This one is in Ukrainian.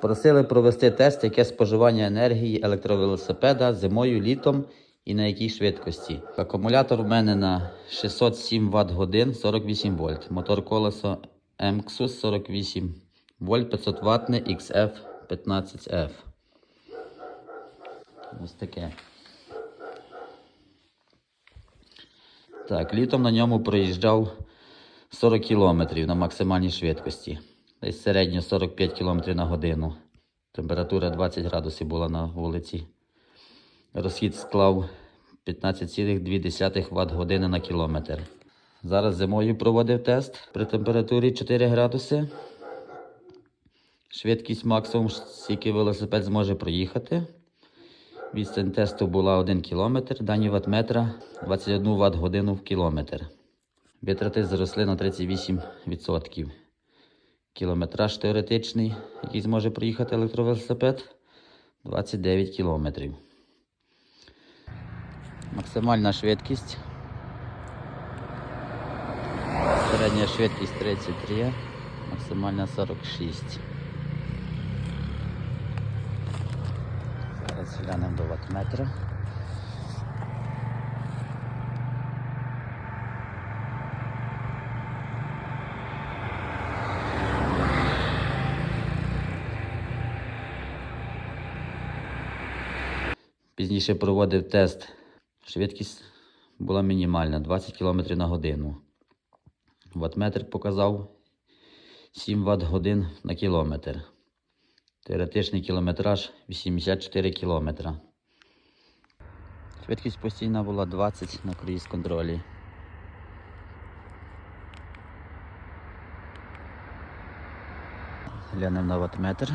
Просили провести тест, яке споживання енергії електровелосипеда зимою, літом і на якій швидкості. Акумулятор у мене на 607 Вт годин 48 вольт. Мотор колесо MXUS 48 вольт 500 ваттне XF 15F. Ось таке. Так, літом на ньому проїжджав 40 км на максимальній швидкості. Десь середньо 45 км на годину. Температура 20 градусів була на вулиці. Розхід склав 15,2 Вт години на кілометр. Зараз зимою проводив тест при температурі 4 градуси. Швидкість максимум, скільки велосипед зможе проїхати. Відстань тесту була 1 км, дані ватметра 21 Вт годину в кілометр. Витрати зросли на 38%. Кілометраж теоретичний, який зможе проїхати електровелосипед 29 кілометрів. Максимальна швидкість. Середня швидкість 33, максимальна 46. Зараз глянемо до ватметра. Пізніше проводив тест. Швидкість була мінімальна 20 км на годину. Ватметр показав 7 Вт годин на кілометр. Теоретичний кілометраж 84 км. Швидкість постійна була 20 на круїз контролі. Глянемо на ватметр.